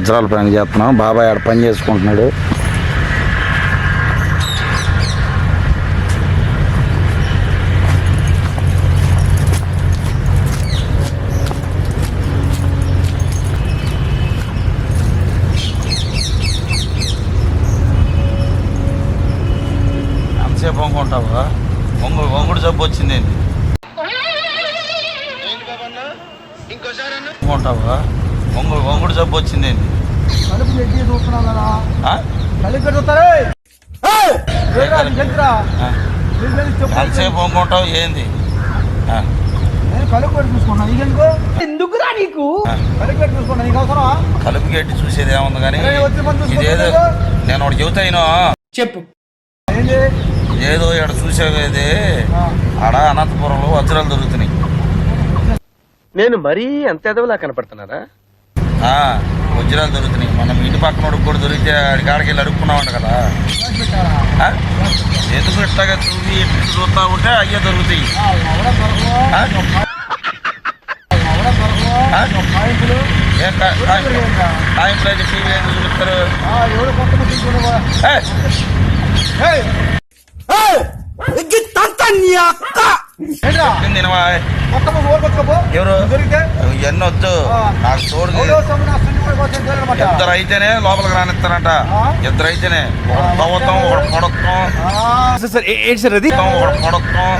వజ్రాల పని చేస్తున్నాం. బాబాయ్ ఆడ పని చేసుకుంటున్నాడు. ఎంతసేపు వంగుంటావా వంగు వంగుడు జబ్బు వచ్చింది ఏంటి వంగుంటావా వంగు వంగుడు జబ్బు వచ్చింది ఏంటి ఏంది? నీకెందుకు? ఎందుకురా నీకు. కలుపు గట్టి చూసేది ఏముంది కానీ ఇదేదో. నేను ఒకటి చెబుతాయినో చెప్పు. ఏదో? ఇక్కడ చూసేది. ఆడ అనంతపురంలో వజ్రాలు దొరుకుతున్నాయి. నేను మరీ అంత ఎదవలా కనపడుతున్నారా ఆ, వజ్రాలు దొరుకుతున్నాయి. మనం ఇంటి పక్కన వాడికి కూడా దొరికితే ఆడికాడికి వెళ్ళి అడుక్కున్నామంట కదా? ఎందుకు ఇట్లాగా చూసి ఇటు చూస్తా ఉంటే అయ్యే దొరుకుతాయి. ఎవడ దొరకవు? ఎవరు? ఇవన్నీ వద్దు. నాకు తెలియదన్నమాట. ఇద్దరు అయితేనే లోపలికి రానిస్తారంట. ఆ? ఇద్దరు అయితేనే ఒకడు తవ్వతాం ఒకడు పొడతాం ఆ, సార్ ఏంటి సార్ అది? పొడతాం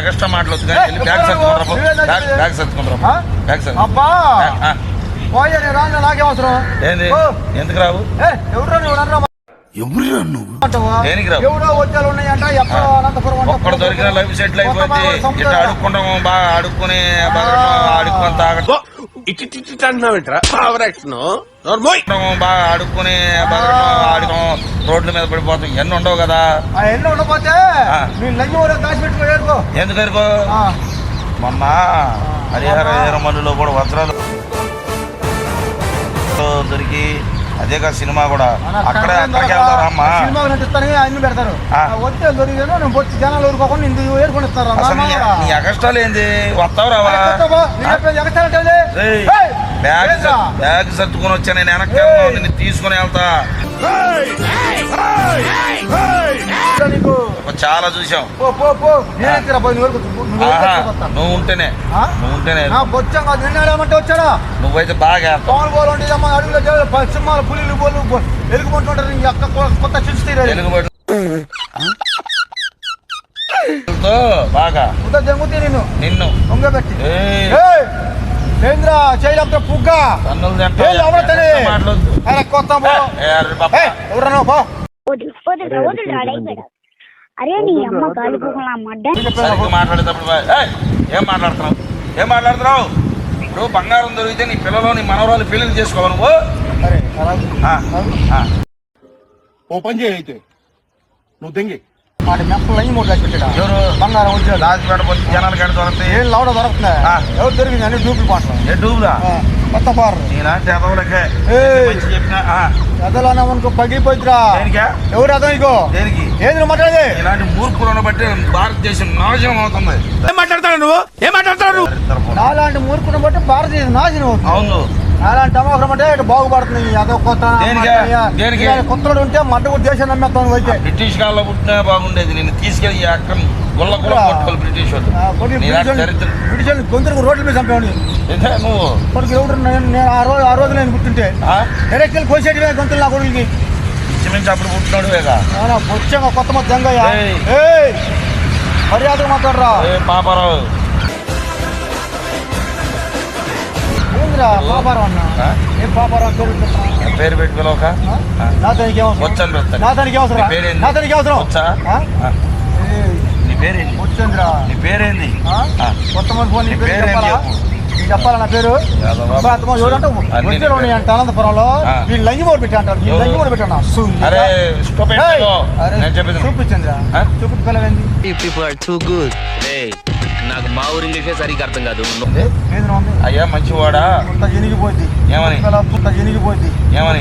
ఎక్స్ట్రా మాటలు వద్దు కానీ బ్యాగ్ సర్దుకుంటారా బ్యాగ్? బ్యాగ్ సర్దుకుంటారా? బ్యాగ్ అబ్బా! నాకేం అవసరం? ఏంది. ఎందుకు రావు? నువ్వు? ఎవడో ఉన్నాయంట ఎక్కడో అనంతపురం అంట. ఒక్కడ దొరికిన లైఫ్ సెటిల్ అయిపోయింది ఇట్లా. అడుక్కుంటాము బాగా ఇటు అంటున్నావేంట్రా బాగా రోడ్ల మీద పడిపోతాం. ఇవన్నీ ఉండవు కదా? ఆ ఎన్నో ఉండకపోతే ఆ. లంగి ఎందుకు మొన్న హరిహర వీరమల్లులో కూడా వజ్రాలు దొరికి అదే కదా సినిమా కూడా. అక్కడే అక్కడికి వెళ్తారా అమ్మా? సినిమా నటిస్తానే అన్ని పెడతారు. వచ్చే దొరికాను నేను వచ్చి జనాలు ఊరుకోకుండా ఇస్తారు నీ అకష్టాలు ఏంది? వస్తావు రావా? బ్యాగ్ బ్యాగ్ సర్దుకొని వచ్చా నేను వెనక్కి వెళ్తాను, నిన్ను తీసుకొని వెళ్తా. చాలా చూసాం పో పో పో. నేను ఎత్తురా పోయి నువ్వు ఉంటేనే. ఆ? నువ్వు ఉంటేనే. నా బొచ్చం కాదు నిన్న ఏమంటే వచ్చాడా? నువ్వైతే బాగా పవన్ బోల్ ఉంటే అమ్మ అడుగులో సింహాలు పులిలు అక్క కొత్త బాగా. ఉద్ద జంగుతీ నేను నిన్ను. ఉంగబెట్టి ఏయ్, కేంద్ర చేయడంతో పుగ్గ కొత్త. ఎవరన్నా పో. అరే నీ అమ్మ మాట్లాడేటప్పుడు ఏం మాట్లాడుతున్నావు? ఏం మాట్లాడుతున్నావు? ఇప్పుడు బంగారం దొరికితే నీ పిల్లలు నీ మనవరాలు పెళ్ళి చేసుకోవాలి నువ్వు. అరే అలాగే. ఆ, ఆ. ఓ పని చేయి అయితే. నువ్వు దెంగి. మాట మెప్పలు అయ్యి మూడు పెట్టాడా ఎవరు? బంగారం వచ్చాడు దాచి పెట్టబోతే జనాలు కడ దొరుకుతాయి. ఏం లౌడ దొరుకుతుందా? ఆ. ఎవరు దొరికింది? అని డూపులు పాటలు ఏ డూబులా ఆ, కొత్త పారు నీలాంటి ఎదవలకే చెప్పినా? ఎదలోనే అనుకో దేనికా? ఎవరు అదో ఇగో? దేనికి? ఏది మాట్లాడేది? ఇలాంటి మూర్ఖులను బట్టి భారతదేశం నాశనం అవుతుంది. ఏం మాట్లాడతాడు నువ్వు? ఏం మాట్లాడతాడు. నాలాంటి మూర్ఖుని బట్టి భారతదేశం నాశనం అవుతుంది. అవును. నాలాంటి అమోఘం అంటే ఇటు బాగుపడుతుంది. అదో కొత్త దేనికే? కొత్తడు ఉంటే మడ్డ కూడా దేశం నమ్మేస్తాను అయితే. బ్రిటిష్ కాలంలో పుట్టినా బాగుండేది. నేను తీసుకెళ్ళి ఈ అక్కడ గుల్ల గుల్ల కొట్టుకోవాలి బ్రిటిష్ వాళ్ళు. బ్రిటిష్ బ్రిటిష్ వాళ్ళు గొంతులకు రోడ్ల మీద చంపేవాడి ఏంటే నువ్వు? కొడుకు ఎవరు నేను నేను ఆ రోజు ఆ రోజు నేను గుర్తుంటే ఆ? డైరెక్ట్ వెళ్ళి కోసేటివే గొంతులు నా ఇంచుమించు అప్పుడు పుట్టినాడు వేగా. వచ్చాక కొత్త మొత్తం జంగయ్య ఏయ్. ఏయ్! మర్యాదగా మాట్లాడరా. ఏ పాపారావు. పేరు పెట్టి పిలవక? వచ్చని పెడతాను నా అవసరం? నీ పేరేంది? కొత్త మంది ఫోన్ నీ నీ పేరు? పేరేం చెప్పాలా నా పేరు. అంట అనంతపురంలో. వీళ్ళు లంగి మూడు పెట్టి అంటారు. వీళ్ళు? లంగి మూడు పెట్టాను? ఆ? చూపించి పిల్లవేంది మా ఊరు ఇంగ్లీషే సరిగ్గా అర్థం కాదు. అయ్యా మంచివాడా? పుట్ట ఎనిగిపోయింది ఏమని? ఎనిగిపోయింది ఏమని?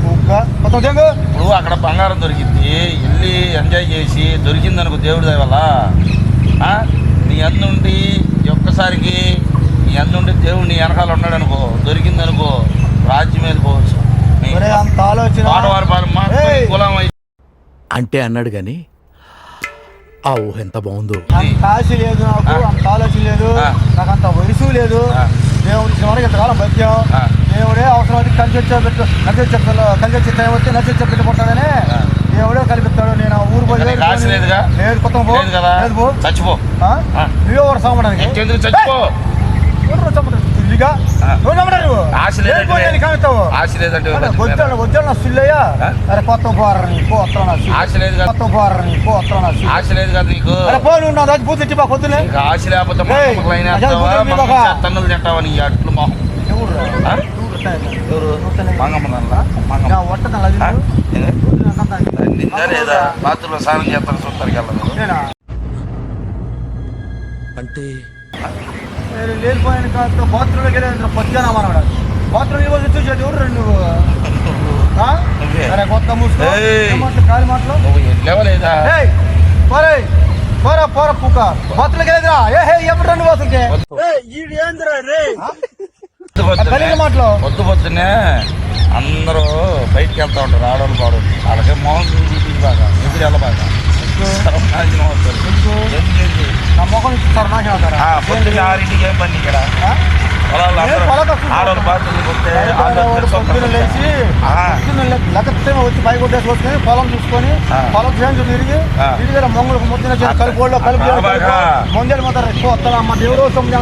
పూకుల ఇప్పుడు అక్కడ బంగారం దొరికింది వెళ్ళి ఎంజాయ్ చేసి దొరికింది అనుకో దేవుడి దయ వల్ల. ఆ? నీ అందుండి ఒక్కసారికి నీ అందుండి దేవుడు నీ వెనకాల ఉన్నాడు అనుకో దొరికింది అనుకో రాజ్యం వెళ్ళిపోవచ్చు నీ ఒరే అంత ఆలోచన. ఆ ఊహ ఎంత బాగుందో అంత ఆశ లేదు నాకు. అంత ఆలోచన లేదు. నాకు అంత వయసు లేదు. దేవుడు ఇచ్చిన వరకు ఇంతకాలం బతికాం. దేవుడే అవసరం అయితే కలిసి వచ్చే పెట్టు కలిసి వచ్చే కలిసి వచ్చే టైం వస్తే నచ్చి వచ్చే పెట్టుకుంటాడని. దేవుడే కల్పిస్తాడు నేను ఆ ఊరు పోయి? లేదు కొత్త పో లేదు కదా లేదు పో చచ్చిపో. నువ్వే ఒకటి సాగడానికి చచ్చిపో నువ్వు? ఆశ లేదంటే లేదు పో, నేను కామిస్తావు ఆశ లేదంటే వచ్చాను వచ్చాను నా సిల్లయ్యా? అరే కొత్త పోరని పో వస్తా నా సిల్లు. ఆశ లేదు కదా. కొత్త పోరని పో వస్తా నా సిల్లు. ఆశ లేదు కదా నీకు? అరే పో నువ్వు నా దగ్గర పూర్తి పొద్దునే నీకు ఆశ లేకపోతే. తన్నులు తింటావా నీ అట్లు? మొహం ఎవరు? ఎవరు మంగమ్మ మంగమ్మ. నిందా లేదా? బాత్రూంలో స్నానం చేస్తాను చూస్తారు నేనా? అంటే లేనిపోయిన కాదు బాత్రూంలోకి వెళ్ళి పొద్దున మనవాడు బాత్రూమ్ ఇవ్వాలి ఎవరు రా? నువ్వే. అరే కొత్త మూసుకో కాలి మాటలు? పోరే. పోరా పోరా పూక. వెళ్ళేదిరా ఏ హే ఎప్పుడు రెండు కలిగిన పొద్దున్నే మాటలు. పొద్దు పొద్దున్నే అందరూ బయటికి వెళ్తా ఉంటారు. ఆడవాళ్ళు పాడు వాళ్ళకి మోహన్ బాగా ఎదురు వెళ్ళబాగా? నా ముఖం అవుతారా పొద్దున్న ఆరింటికి ఏం పని ఇక్కడ? ఆడవాళ్ళు. పొద్దున్న లేచి. పొద్దున్న లెక్కతే వచ్చి బైక్ కొట్టేసి వస్తుంది పొలం చూసుకొని. పొలం చేంజ్ తిరిగి. తిరిగి మొంగులకు ముద్దిన. కలుపుకోళ్ళు కలుపు. ముందేలు మాత్రం ఎక్కువ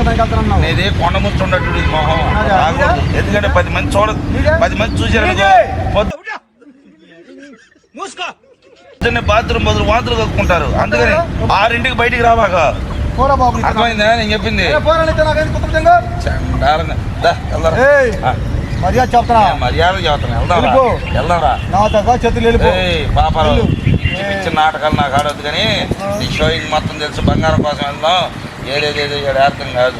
దానికి కొండ ముచ్చున్నట్టు ఈ మొహం? ఎందుకంటే పది మంది చూడ? పది మంది చూసారు నీదే? పొద్దున్నే బాత్రూమ్ బదులు వాంతులు కక్కుకుంటారు. అందుకని ఆరింటికి బయటికి నీకు. అర్థమైందా? నేను చెప్పింది. మర్యాద చెప్తారా నేను మర్యాద చెబుతాను వెళ్దాం రా. వెళ్ళిపో. వెళ్దాం రా. నా దగ్గర చేతులు వెళ్ళు. పిచ్చి నాటకాలు నాకు ఆడొద్దు కానీ నీ షోయింగ్ మొత్తం తెలుసు బంగారం కోసం వెళ్దాం. ఏదేదేదో ఏడు అర్థం కాదు.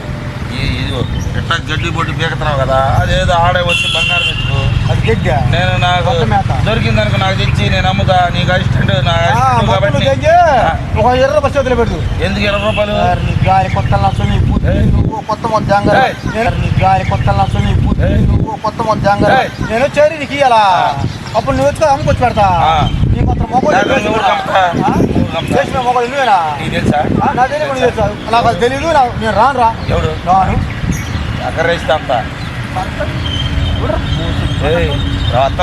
ఇట్లా గడ్డి బొడ్డు బీకతున్నావు కదా? అదేదో ఆడే వచ్చి బంగారం ఎత్తుకు అది గడ్డ? నేను నాకు మేత. దొరికిందనుకో నాకు తెచ్చి నేను అమ్ముతా. నీకు అసిస్టెంట్ నా అసిస్టెంట్ కాబట్టి ఒక ఎర్ర బస్ చేతులు పెడదు ఎందుకు ఇరవై రూపాయలు? నీ గాలి కొత్త. నువ్వు కొత్త మొత్తం. నీ గాలి కొత్త. నువ్వు కొత్త మొత్తం. నేను చేరి నీకు ఇయ్యాలా? అప్పుడు నువ్వు వచ్చి అమ్ముకొచ్చి పెడతా. నీ మాత్రం పెడతా. చేసిన నువ్వేనా నీకు తెలియదు నీకు నా- నేను రాను రా. ఎవడు? రాను. రేస్తా అంతా రాత.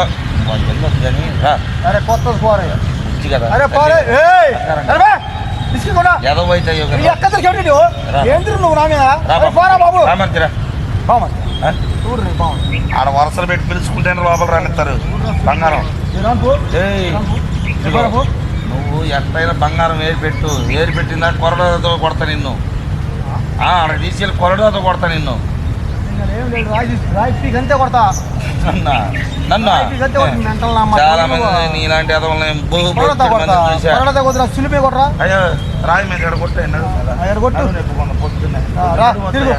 రా. అరే కొత్త పోరే కదా. అరే పోరే. ఎక్కడ నువ్వు నా మీద? పోరా బాబు. రామంతిరా బాగుంది ఆడ వరుసలు పెట్టి పిలుచుకుంటేనే లోపల రానిస్తారు. బంగారం. నువ్వు ఎంతైనా బంగారం ఏరి పెట్టు. ఏరి పెట్టిందా కొరడాతో కొడతా నిన్ను. ఆ, ఆడ తీసుకెళ్ళి కొరడాతో కొడతా నిన్ను. ఏం లేదు రాయి రాయి పీకి అంతే కొడతా. నన్న నన్న. చాలా మంది నీలాంటి ఎదవల్ని కొద్దిరా సులిపే కొడరా? అయ్యో రాయి మీద ఎడ కొట్టే నడు ఆ, ఎడ కొట్టు. నడు నెప్పుకున్న పొద్దున్నే. రా తిరుగు.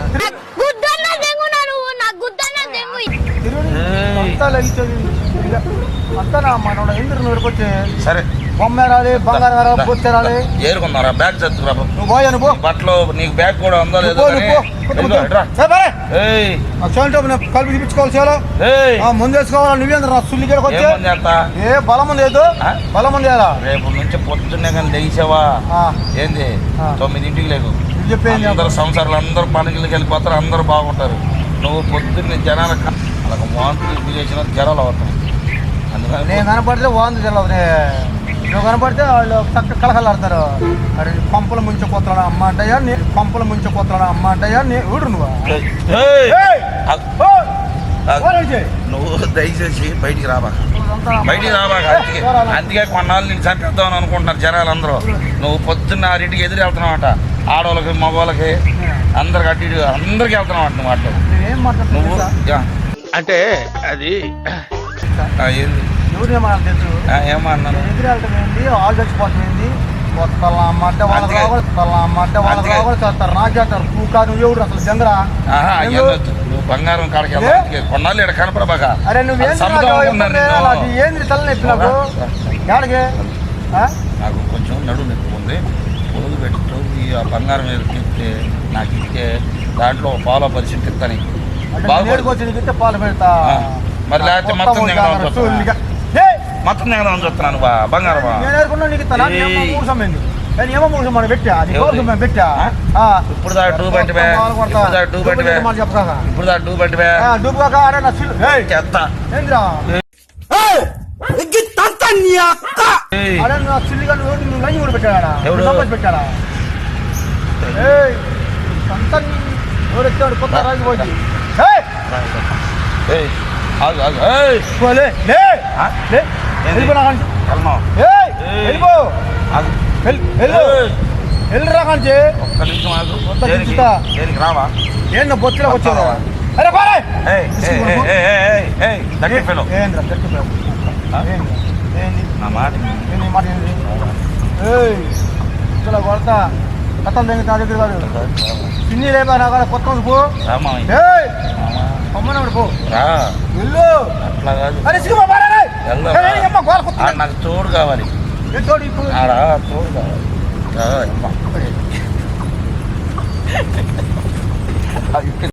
అంతా ఇక అంతా నా మనోడ ఎందుకు నువ్వు సరే. బొమ్మ రాలి బంగారం రాలి బొచ్చ రాలి ఏరుకున్నారా బ్యాగ్ చదువుకురా. నువ్వు పోయా నువ్వు బట్టలు నీకు బ్యాగ్ కూడా ఉందో లేదో కలిపి చూపించుకోవాలి ముందు వేసుకోవాలి నువ్వేంద్ర నా సుల్లి గడకు వచ్చి? ఏముంది అంత ఏ బలం ఆ? బలం ఉంది ఏదా రేపు నుంచి పొద్దున్నే కానీ లేచావా? ఏంది? ఆ. తొమ్మిదింటికి లేకు. చెప్పేది అందరు సంసారాలు అందరూ పనులకి వెళ్ళిపోతారు అందరూ బాగుంటారు. నువ్వు పొద్దున్నే జనాలకు వాళ్ళకి వాంతులు చేసిన జ్వరాలు అవుతాయి అందుకని నేను కనపడితే వాంతి తెలవదు నువ్వు కనపడితే వాళ్ళు చక్క కలకలాడతారు అరే పంపల ముంచె కొత్తడా అమ్మ అంటయ్యా? నీ పంపల ముంచె కొత్తడా అమ్మ అంటయ్యా? నీ ఊడు నువ్వు. నువ్వు దయచేసి బయటికి రాబా. బయటికి రాబాక అందుకే. అందుకే కొన్నాళ్ళు నేను చంపేద్దామని అనుకుంటున్నారు జనాలు అందరూ నువ్వు పొద్దున్న ఆరింటికి ఎదురు వెళ్తున్నావట. ఆడవాళ్ళకి మగవాళ్ళకి అందరికి అటు ఇటు అందరికి వెళ్తున్నావు నేనేం నువ్వు. అంటే అది ఏంది? ఏంది? ఆల్ చచ్చిపోతుంది బంగారం కాడికి కొన్నాళ్ళు ఇక్కడ కనపడబాక. అరే నువ్వు ఏంది సముద్రం నాకు. ఎక్కడికి? నాకు? కొంచెం నడు నొప్పి ఉంది. పొదుగు పెట్టు ఈ బంగారం మీద తిప్పితే నాకు ఇస్తే దాంట్లో పాలో పరిస్థితి ఇస్తా నీకు అంటే బాగుపడు. నేరుగా వచ్చి నీకు ఇస్తే పాలు పెడతా. మరి లేకపోతే మొత్తం మొత్తం నేను నేను చూస్తున్నాను బా బంగారం బా. నేను నీకు నీ. మూసం ఏంది నేను ఏమో మనం పెట్టా అది మేము పెట్టా. ఇప్పుడు దా. ఇప్పుడు. ఇప్పుడు ఆ, డూబు కాక ఆడే నా సిల్లు. ఏయ్! చెత్త ఏందిరా ఏయ్. అరే నా సిల్లిగా నువ్వు నువ్వు లంచి కూడా పెట్టాడా ఎవడు? పెట్టాడా ఏయ్ అంత ఎవరు ఎత్తాడు కొత్త రాజు పోయి ఏయ్ ఏయ్ ఆగు ఆగు ఏయ్ పో, లే లే ఆ? లే ఏంది? వెళ్ళిపో. వెళ్ళిరా కాంచి. ఒక్క నిమిషం ఆగు. కొత్త దేనికి? దించుతా. దేనికి రావా? ఏందో బొచ్చులో వచ్చేది వస్తావా? అరే బారే ఏయ్ ఏయ్ ఏయ్ ఏయ్ ఏయ్ ఏయ్ దట్టి ఫెలో. ఏంద్రా గట్టి పిల్ల. ఆ? ఏంద్రా? ఏంది? నా మాట ఏంది ఈ మాట ఏంది? ఏయ్ ఇలా కొడతా. కథం దగ్గర నా దగ్గర కాదు పిన్ని లేపా నా కాడ కొత్త ఉంది పో. రామా ఏయ్ అమ్మనప్పుడు పో. రా. వెళ్ళు. అట్లా కాదు. అరే సిగ్గు బాబా నాకు తోడు కావాలి. ఆడ తోడు కావాలి. అమ్మ.